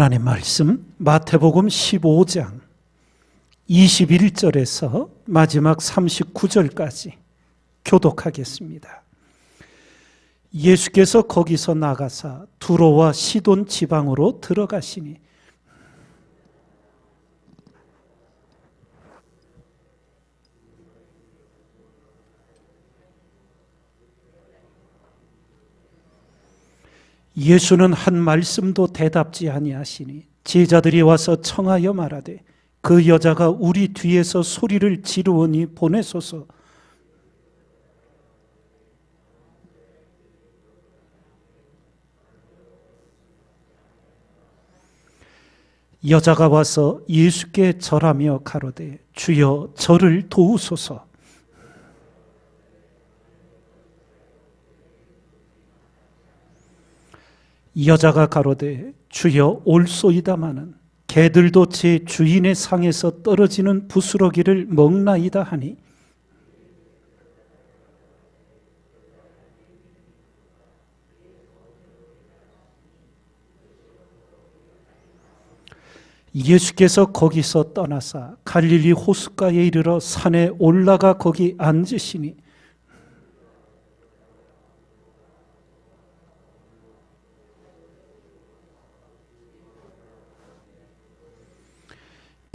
하나님 말씀 마태복음 15장 21절에서 마지막 39절까지 교독하겠습니다. 예수께서 거기서 나가사 두로와 시돈 지방으로 들어가시니 예수는 한 말씀도 대답지 아니하시니 제자들이 와서 청하여 말하되 그 여자가 우리 뒤에서 소리를 지르오니 보내소서. 여자가 와서 예수께 절하며 가로되 주여 저를 도우소서 여자가 가로되 주여 올소이다마는 개들도 제 주인의 상에서 떨어지는 부스러기를 먹나이다 하니. 예수께서 거기서 떠나사 갈릴리 호숫가에 이르러 산에 올라가 거기 앉으시니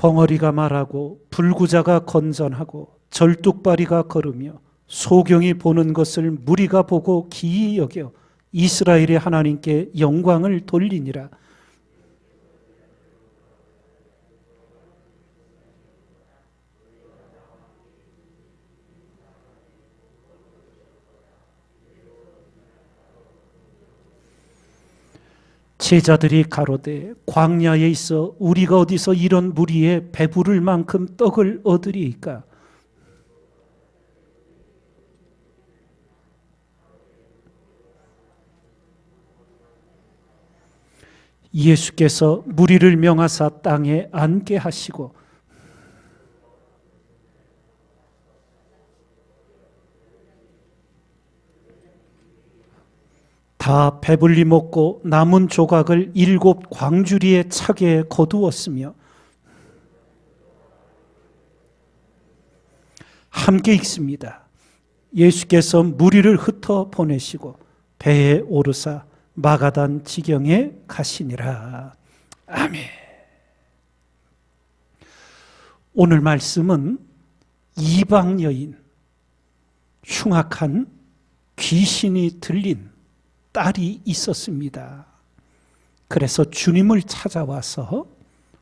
벙어리가 말하고 불구자가 건전하고 절뚝발이가 걸으며 소경이 보는 것을 무리가 보고 기이 여겨 이스라엘의 하나님께 영광을 돌리니라. 제자들이 가로되 광야에 있어 우리가 어디서 이런 무리에 배부를 만큼 떡을 얻으리이까? 예수께서 무리를 명하사 땅에 앉게 하시고 다 배불리 먹고 남은 조각을 일곱 광주리의 차게에 거두었으며 함께 읽습니다. 예수께서 무리를 흩어 보내시고 배에 오르사 마가단 지경에 가시니라. 아멘. 오늘 말씀은 이방 여인, 흉악한 귀신이 들린 딸이 있었습니다. 그래서 주님을 찾아와서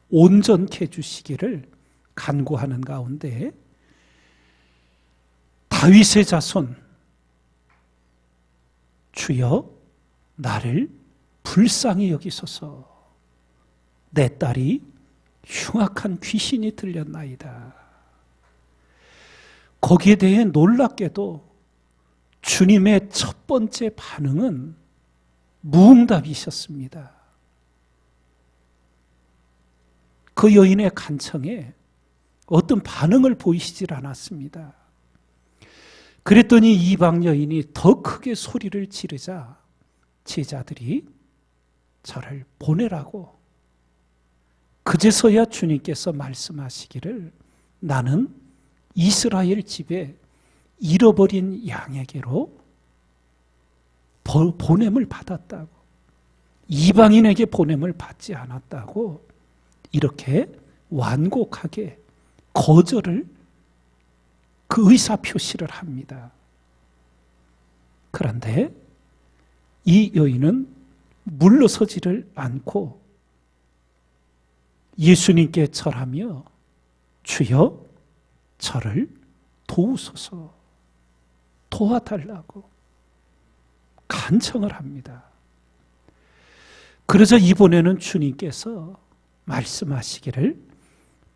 온전케 해주시기를 간구하는 가운데 다윗의 자손 주여 나를 불쌍히 여기소서 내 딸이 흉악한 귀신이 들렸나이다. 거기에 대해 놀랍게도 주님의 첫 번째 반응은 무응답이셨습니다. 그 여인의 간청에 어떤 반응을 보이시질 않았습니다. 그랬더니 이방 여인이 더 크게 소리를 지르자 제자들이 저를 보내라고 그제서야 주님께서 말씀하시기를 나는 이스라엘 집에 잃어버린 양에게로 보냄을 받았다고 이방인에게 보냄을 받지 않았다고 이렇게 완곡하게 거절을 그 의사 표시를 합니다. 그런데 이 여인은 물러서지를 않고 예수님께 절하며 주여 저를 도우소서 도와달라고 간청을 합니다. 그러자 이번에는 주님께서 말씀하시기를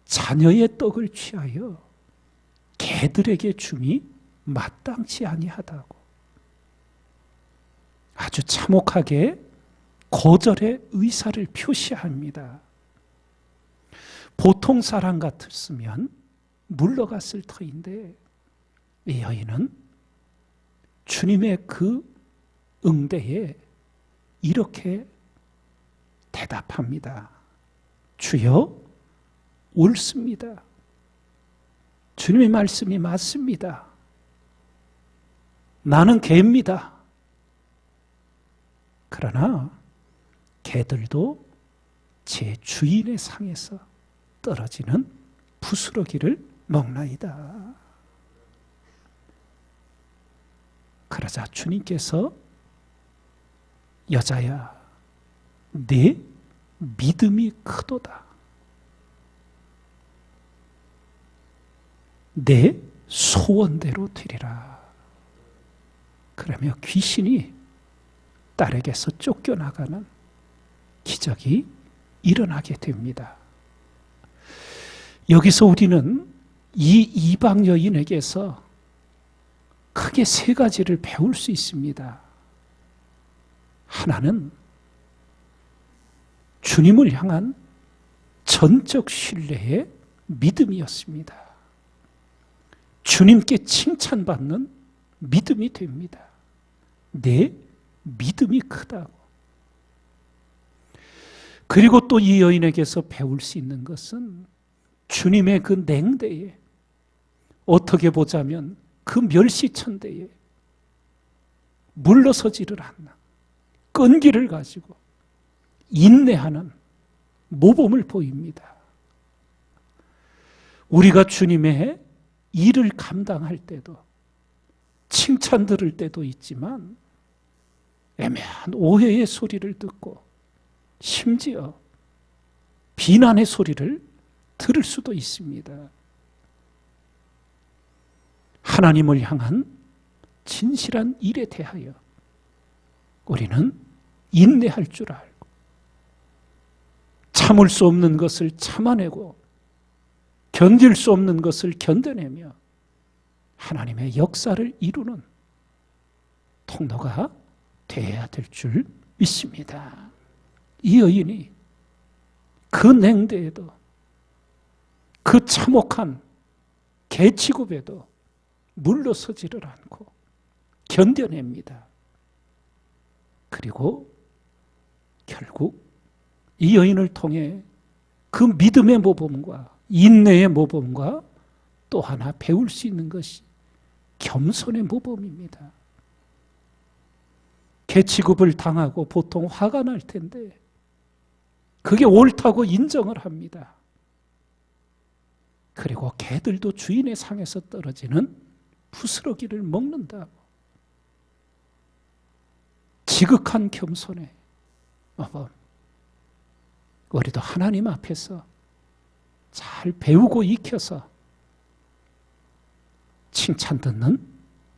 자녀의 떡을 취하여 개들에게 줌이 마땅치 아니하다고 아주 참혹하게 거절의 의사를 표시합니다. 보통 사람 같았으면 물러갔을 터인데 이 여인은 주님의 그 응대에 이렇게 대답합니다. 주여, 옳습니다. 주님의 말씀이 맞습니다. 나는 개입니다. 그러나 개들도 제 주인의 상에서 떨어지는 부스러기를 먹나이다. 그러자 주님께서 여자야, 내 믿음이 크도다. 내 소원대로 되리라. 그러며 귀신이 딸에게서 쫓겨나가는 기적이 일어나게 됩니다. 여기서 우리는 이 이방 여인에게서 크게 세 가지를 배울 수 있습니다. 하나는 주님을 향한 전적 신뢰의 믿음이었습니다. 주님께 칭찬받는 믿음이 됩니다. 내 믿음이 크다고. 그리고 또 이 여인에게서 배울 수 있는 것은 주님의 그 냉대에 어떻게 보자면 그 멸시천대에 물러서지를 않나. 끈기를 가지고 인내하는 모범을 보입니다. 우리가 주님의 일을 감당할 때도 칭찬 들을 때도 있지만 애매한 오해의 소리를 듣고 심지어 비난의 소리를 들을 수도 있습니다. 하나님을 향한 진실한 일에 대하여 우리는 인내할 줄 알고 참을 수 없는 것을 참아내고 견딜 수 없는 것을 견뎌내며 하나님의 역사를 이루는 통로가 되어야 될 줄 믿습니다. 이 여인이 그 냉대에도 그 참혹한 개취급에도 물러서지를 않고 견뎌냅니다. 그리고 결국 이 여인을 통해 그 믿음의 모범과 인내의 모범과 또 하나 배울 수 있는 것이 겸손의 모범입니다. 개취급을 당하고 보통 화가 날 텐데 그게 옳다고 인정을 합니다. 그리고 개들도 주인의 상에서 떨어지는 부스러기를 먹는다고. 지극한 모범. 우리도 하나님 앞에서 잘 배우고 익혀서 칭찬 듣는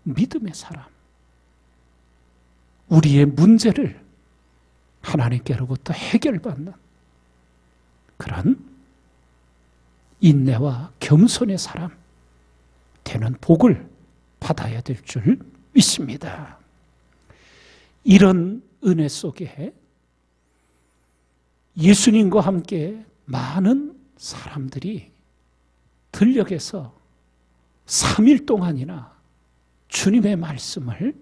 믿음의 사람. 우리의 문제를 하나님께로부터 해결받는 그런 인내와 겸손의 사람 되는 복을 받아야 될 줄 믿습니다. 이런 은혜 속에 예수님과 함께 많은 사람들이 들녘에서 3일 동안이나 주님의 말씀을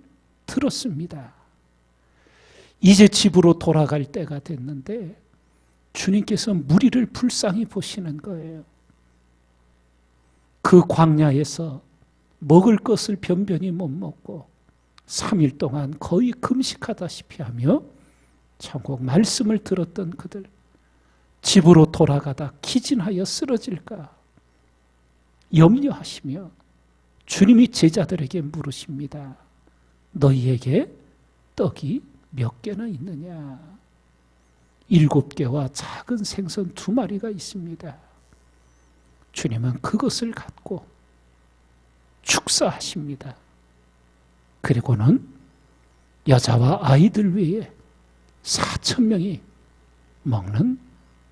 들었습니다. 이제 집으로 돌아갈 때가 됐는데 주님께서 무리를 불쌍히 보시는 거예요. 그 광야에서 먹을 것을 변변히 못 먹고 3일 동안 거의 금식하다시피 하며 천국 말씀을 들었던 그들 집으로 돌아가다 기진하여 쓰러질까 염려하시며 주님이 제자들에게 물으십니다. 너희에게 떡이 몇 개나 있느냐? 일곱 개와 작은 생선 두 마리가 있습니다. 주님은 그것을 갖고 축사하십니다. 그리고는 여자와 아이들 외에 4천 명이 먹는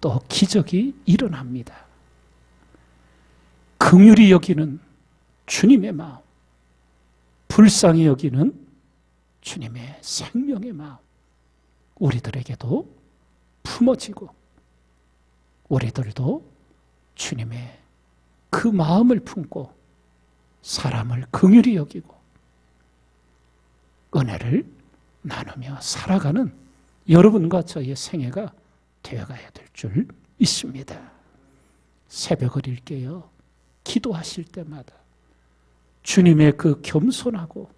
또 기적이 일어납니다. 긍휼히 여기는 주님의 마음, 불쌍히 여기는 주님의 생명의 마음, 우리들에게도 품어지고, 우리들도 주님의 그 마음을 품고 사람을 긍휼히 여기고 은혜를 나누며 살아가는 여러분과 저의 생애가 되어가야 될줄 믿습니다. 새벽을 일깨어 기도하실 때마다 주님의 그 겸손하고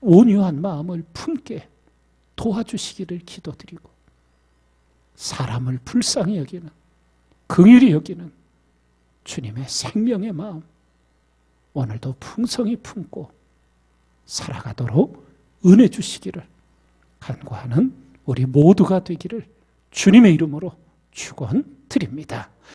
온유한 마음을 품게 도와주시기를 기도드리고 사람을 불쌍히 여기는 긍휼히 여기는 주님의 생명의 마음 오늘도 풍성히 품고 살아가도록 은혜 주시기를 간구하는 우리 모두가 되기를 주님의 이름으로 축원드립니다.